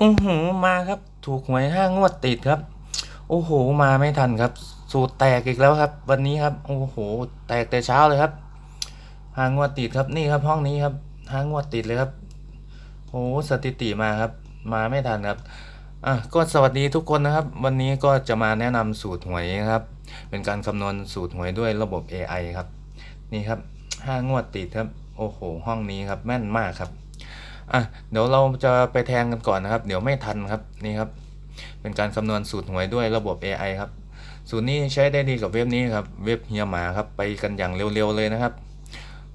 อือหือมาครับ ถูกหวยห้างวดติดครับ โอ้โห มาไม่ทันครับ สูตรแตกอีกแล้วครับ วันนี้ครับ โอ้โห แตกแต่เช้าเลยครับห้างวดติดครับนี่ครับ ห้องนี้ครับห้างวดติดเลยครับโอ้โหสถิติมาครับ มาไม่ทันครับอะก็สวัสดีทุกคนนะครับ วันนี้ก็จะมาแนะนำสูตรหวยนะครับ เป็นการคำนวณสูตรหวยด้วยระบบ AI ครับ นี่ครับห้างวดติดครับ โอ้โห ห้องนี้ครับแม่นมากครับ อะเดี๋ยวเราจะไปแทงกันก่อนนะครับ เดี๋ยวไม่ทันครับนี่ครับ เป็นการคำนวณสูตรหวยด้วยระบบ AI ครับ สูตรนี้ใช้ได้ดีกับเว็บนี้ครับ เว็บเฮียหมาครับไปกันอย่างเร็วๆเลยนะครับ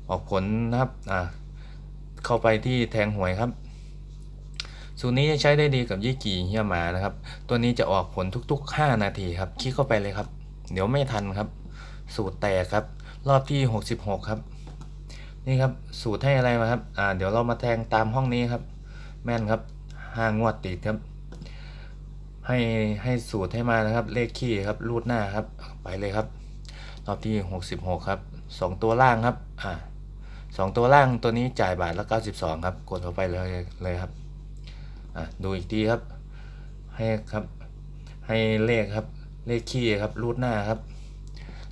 ออกผลนะครับอะเข้าไปที่แทงหวยครับ สูตรนี้ใช้ได้ดีกับยี่กี่เฮียหมานะครับ ตัวนี้จะออกผลทุก ๆ 5 นาทีครับคลิกเข้าไปเลยครับ เดี๋ยวไม่ทันครับ สูตรแตกครับ รอบที่ 66 ครับ นี่ครับสูตรให้อะไรมาครับอ่าเดี๋ยวเรามาแทงตามห้องนี้ครับ แม่นครับห้างวดติดครับ ให้ให้สูตรให้มานะครับ เลขขี้ครับรูดหน้าครับ ไปเลยครับรอบที่ 66 ครับ 2 ตัวล่างครับอ่าสองตัวล่างตัวนี้จ่ายบาทละ92 ครับ กดเข้าไปเลยเลยครับอ่าดูอีกทีครับ ให้ครับให้เลขครับ เลขขี้ครับรูดหน้าครับ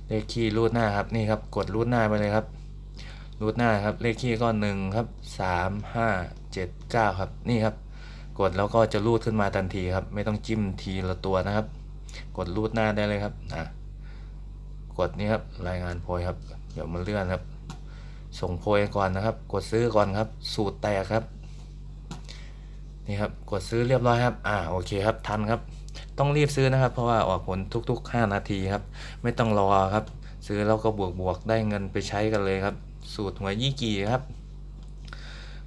เลขขี้รูดหน้าครับนี่ครับ กดรูดหน้าไปเลยครับ รูดหน้าครับ เลขขี้ก็หนึ่งครับสามห้าเจ็ดเก้าครับ นี่ครับ กดแล้วก็จะรูดขึ้นมาทันทีครับ ไม่ต้องจิ้มทีละตัวนะครับ กดรูดหน้าได้เลยครับอะกดนี่ครับรายงานโพยครับ เดี๋ยวมาเลื่อนครับ ส่งโพยก่อนนะครับ กดซื้อก่อนครับ สูตรแตกครับ นี่ครับ กดซื้อเรียบร้อยครับ อ่า โอเคครับ ทันครับ ต้องรีบซื้อนะครับ เพราะว่าออกผลทุกๆ 5 นาทีครับ ไม่ต้องรอครับ ซื้อแล้วก็บวกบวกๆได้เงินไปใช้กันเลยครับ สูตรหวยยี่กี่ครับ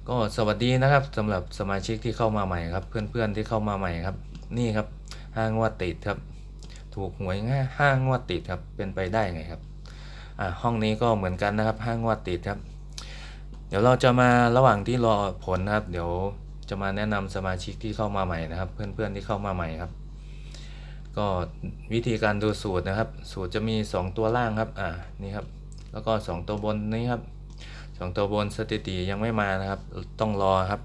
ก็สวัสดีนะครับสำหรับสมาชิกที่เข้ามาใหม่ครับ เพื่อนๆที่เข้ามาใหม่ครับ นี่ครับห้างวดติดครับ ถูกหวยง่ายห้างวดติดครับเป็นไปได้ไงครับอ่าห้องนี้ก็เหมือนกันนะครับห้างวดติดครับ เดี๋ยวเราจะมาระหว่างที่รอผลนะครับ เดี๋ยวจะมาแนะนำสมาชิกที่เข้ามาใหม่นะครับ เพื่อนๆที่เข้ามาใหม่ครับ ก็วิธีการดูสูตรนะครับ สูตรจะมี 2 ตัวล่างครับอ่านี่ครับ แล้วก็ 2 ตัวบนนี้ครับ 2 ตัวบนสถิติยังไม่มานะครับ ต้องรอครับ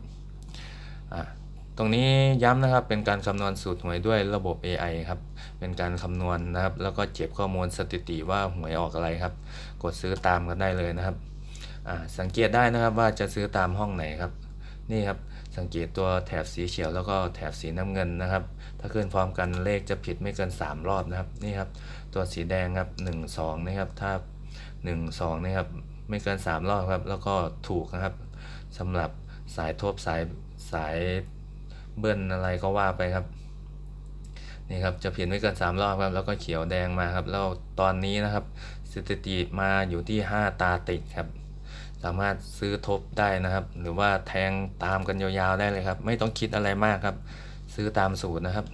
ตรงนี้ย้ำนะครับเป็นการคำนวณสูตรหวยด้วยระบบ AI ครับ เป็นการคำนวณนะครับ แล้วก็เก็บข้อมูลสถิติว่าหวยออกอะไรครับ กดซื้อตามกันได้เลยนะครับสังเกตได้นะครับว่าจะซื้อตามห้องไหนครับ นี่ครับสังเกตตัวแถบสีเขียวแล้วก็แถบสีน้ำเงินนะครับ ถ้าขึ้นพร้อมกันเลขจะผิดไม่เกิน 3 รอบนะครับ นี่ครับ ตัวสีแดงครับ 1 2 นะครับ ถ้า 1 2นะครับไม่เกิน 3 รอบครับ แล้วก็ถูกนะครับสำหรับสายทบสายสายเบิ้ลอะไรก็ว่าไปครับนี่ครับจะผิดไม่เกิน 3 รอบครับแล้วก็เขียวแดงมาครับแล้วตอนนี้นะครับสถิติมาอยู่ที่ 5 ตาติดครับ สามารถซื้อทบได้นะครับ หรือว่าแทงตามกันยาวๆได้เลยครับ ไม่ต้องคิดอะไรมากครับ ซื้อตามสูตรนะครับ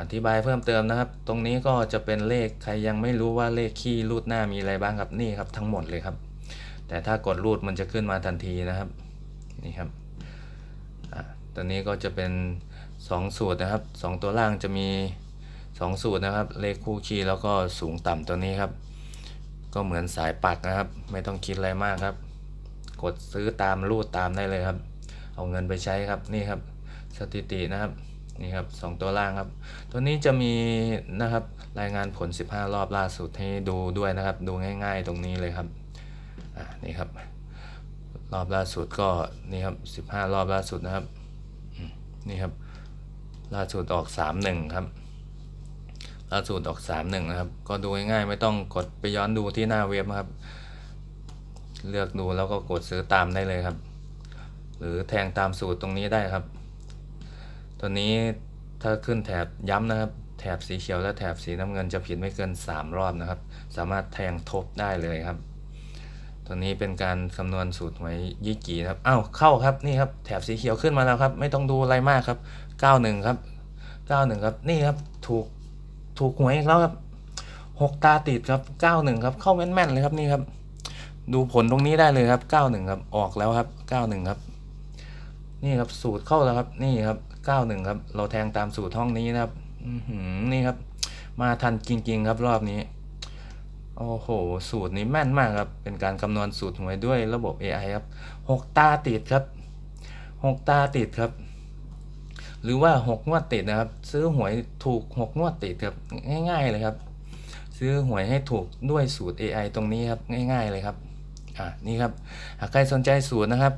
อธิบายเพิ่มเติมนะครับ ตรงนี้ก็จะเป็นเลขใครยังไม่รู้ว่าเลขขี้รูดหน้ามีอะไรบ้างครับนี่ครับทั้งหมดเลยครับ แต่ถ้ากดรูดมันจะขึ้นมาทันทีนะครับนี่ครับตัวนี้ก็จะเป็น 2 สูตรนะครับ 2 ตัวล่างจะมี 2 สูตรนะครับ เลขคู่ขี้แล้วก็สูงต่ำตัวนี้ครับ ก็เหมือนสายปักนะครับ ไม่ต้องคิดอะไรมากครับ กดซื้อตามรูดตามได้เลยครับ เอาเงินไปใช้ครับนี่ครับ สถิตินะครับ นี่ครับสองตัวล่างครับ ตัวนี้จะมีนะครับรายงานผล 15 รอบล่าสุดให้ดูด้วยนะครับ ดูง่าย ๆ ตรงนี้เลยครับอ่านี่ครับ รอบล่าสุดก็นี่ครับ15 รอบล่าสุดนะครับนี่ครับ ล่าสุดออก 31 ครับล่าสุดออก31นะครับ ก็ดูง่ายๆไม่ต้องกดไปย้อนดูที่หน้าเว็บนะครับ เลือกดูแล้วก็กดซื้อตามได้เลยครับ หรือแทงตามสูตรตรงนี้ได้ครับ ตัวนี้ถ้าขึ้นแถบย้ำนะครับ แถบสีเขียวและแถบสีน้ำเงินจะผิดไม่เกิน 3 รอบนะครับ สามารถแทงทบได้เลยครับ ตัวนี้เป็นการคำนวณสูตรหวยยี่กี่นะครับอ้าวเข้าครับนี่ครับแถบสีเขียวขึ้นมาแล้วครับ ไม่ต้องดูอะไรมากครับ 91 ครับ 91 ครับนี่ครับถูกถูกหวยอีกแล้วครับหกตาติดครับ91ครับ เข้าแม่นๆเลยครับนี่ครับ ดูผลตรงนี้ได้เลยครับ91ครับ ออกแล้วครับ91ครับ นี่ครับสูตรเข้าแล้วครับ นี่ครับ91ครับ เราแทงตามสูตรห้องนี้นะครับนี่ครับ มาทันจริง ๆ ครับรอบนี้ โอ้โห สูตรนี้แม่นมากครับ เป็นการคำนวณสูตรหวยด้วยระบบ AI ครับ6ตาติดครับ6ตาติดครับ หรือว่าหกงวดติดนะครับ ซื้อหวยถูกหกงวดติดครับ ง่าย ๆ เลยครับ ซื้อหวยให้ถูกด้วยสูตร AI ตรงนี้ครับ ง่าย ๆ เลยครับ อ่านี่ครับ หากใครสนใจสูตรนะครับ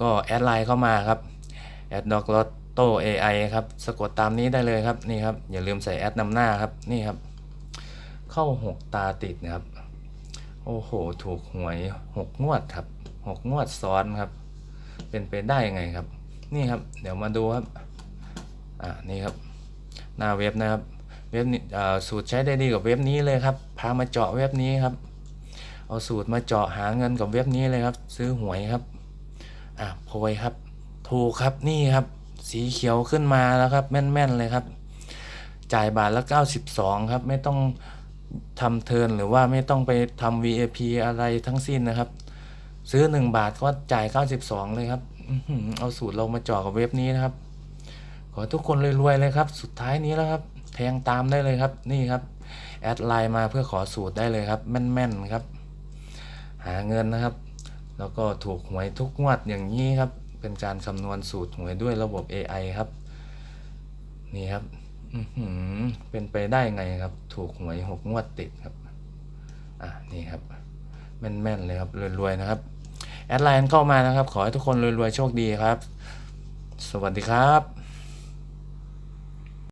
ก็แอดไลน์เข้ามาครับแอดดอกลอตโต AI ครับสะกดตามนี้ได้เลยครับนี่ครับอย่าลืมใส่แอดนำหน้าครับนี่ครับ เข้าหกตาติดนะครับ โอ้โห ถูกหวยหกงวดครับหกงวดซ้อนครับ เป็นไปได้ยังไงครับ นี่ครับ เดี๋ยวมาดูครับอ่านี่ครับ หน้าเว็บนะครับเว็บนี้อ่าสูตรใช้ได้ดีกับเว็บนี้เลยครับ พามาเจาะเว็บนี้ครับ เอาสูตรมาเจาะหาเงินกับเว็บนี้เลยครับ ซื้อหวยครับ อ่าโพยครับ ถูกครับนี่ครับ สีเขียวขึ้นมาแล้วครับ แม่นๆเลยครับ จ่ายบาทละ92 ครับ ไม่ต้องทำเทิร์นหรือว่าไม่ต้องไปทำ VIP อะไรทั้งสิ้นนะครับ ซื้อ 1 บาทก็จ่าย 92 เลยครับเอาสูตรเรามาเจาะกับเว็บนี้นะครับ ขอทุกคนรวยๆเลยครับ สุดท้ายนี้แล้วครับ แทงตามได้เลยครับ นี่ครับ แอดไลน์มาเพื่อขอสูตรได้เลยครับ แม่นๆครับ หาเงินนะครับ แล้วก็ถูกหวยทุกงวดอย่างนี้ครับ เป็นการคำนวณสูตรหวยด้วยระบบ AI ครับ นี่ครับเป็นไปได้ไงครับ ถูกหวยหกงวดติดครับ อะนี่ครับ แม่นๆเลยครับรวยๆนะครับ แอดไลน์เข้ามานะครับ ขอให้ทุกคนรวยๆโชคดีครับ สวัสดีครับ